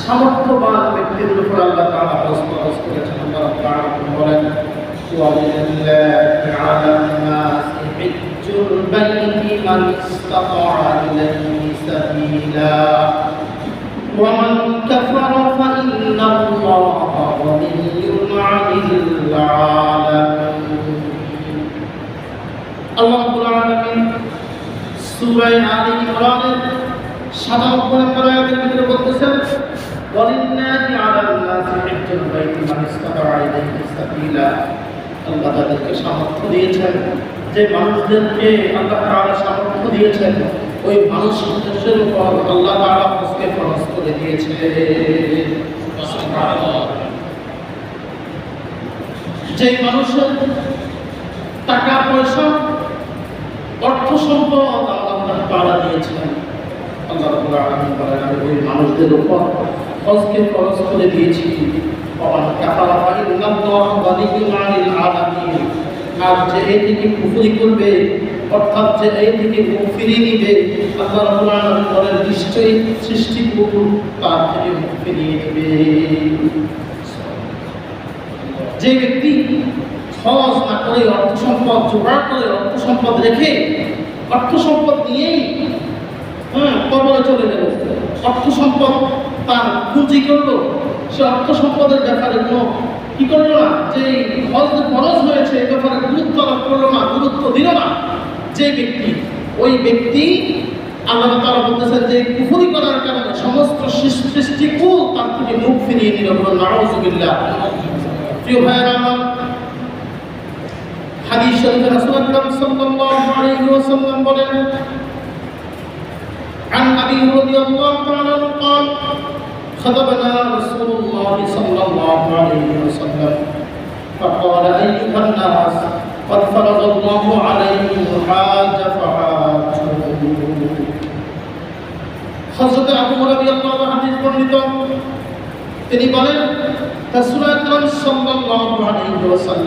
সামর্থ্যবান ব্যক্তিদের উপর আল্লাহ তাআলা হস্তমস্ত করেছেন আল্লাহ তাআলা বলেন ولله على الناس حج البيت من استطاع إليه سبيلا ومن كفر فإن الله غني عن العالمين আল্লাহ রাব্বুল আলামিন সূরা আলে ইমরানের 97 নম্বর আয়াতের ভিতরে বলতেছেন ওয়ালিল্লাহি আলাল নাসি হিজ্জুল বাইতি মান ইসতাতা'a ইলাইহি আল্লাহ তাদেরকে সামর্থ্য দিয়েছেন। যে মানুষদেরকে আল্লাহ তাআলা সামর্থ্য দিয়েছেন, ওই মানুষদের উপর আল্লাহ তাআলা হজকে ফরজ করে দিয়েছে যে মানুষের টাকা, পয়সা, অর্থ সম্পদ আল্লাহ তাআলা দিয়েছেন, আল্লাহ বলেন ওই মানুষদের উপর হজকে খরচ করে দিয়েছি আর যে এই থেকে কুফরি করবে, অর্থাৎ যে এই থেকে মুখ ফিরিয়ে নিবে, আল্লাহ আলামিন বলেন, নিশ্চয়ই সৃষ্টি প্রভু তার থেকে মুখ ফিরিয়ে নিবে। যে ব্যক্তি খরচ না করে অর্থ সম্পদ, জোগাড় করে অর্থ সম্পদ রেখে অর্থ সম্পদ নিয়েই কবরে চলে গেল অর্থ সম্পদ তার পুঁজি করল, সে অর্থ সম্পদের ব্যাপারে কোনো কি করল না? যে খরচ খরচ হয়েছে এই ব্যাপারে গুরুত্ব আরোপ করল না, গুরুত্ব দিল না। যে ব্যক্তি, ওই ব্যক্তি আল্লাহ তারা বলতেছেন যে কুফুরি করার কারণে সমস্ত সৃষ্টি- সৃষ্টিকুল তার থেকে মুখ ফিরিয়ে নিল নাউজুবিল্লাহ প্রিয় ভাইয়েরা আমার, হাদিস শরীফে রাসূল আকরাম সাল্লাল্লাহু আলাইহি ওয়াসাল্লাম বলেন عن ابي رضي الله تعالى عنه قال خطبنا رسول الله صلى الله عليه وسلم فقال ايها الناس قد فرض الله عليكم الحاج فحاجوا হযরত আবু রাদিয়াল্লাহু আনহু হাদিস বর্ণিত তিনি বলেন রাসূল আকরাম সাল্লাল্লাহু আলাইহি ওয়াসাল্লাম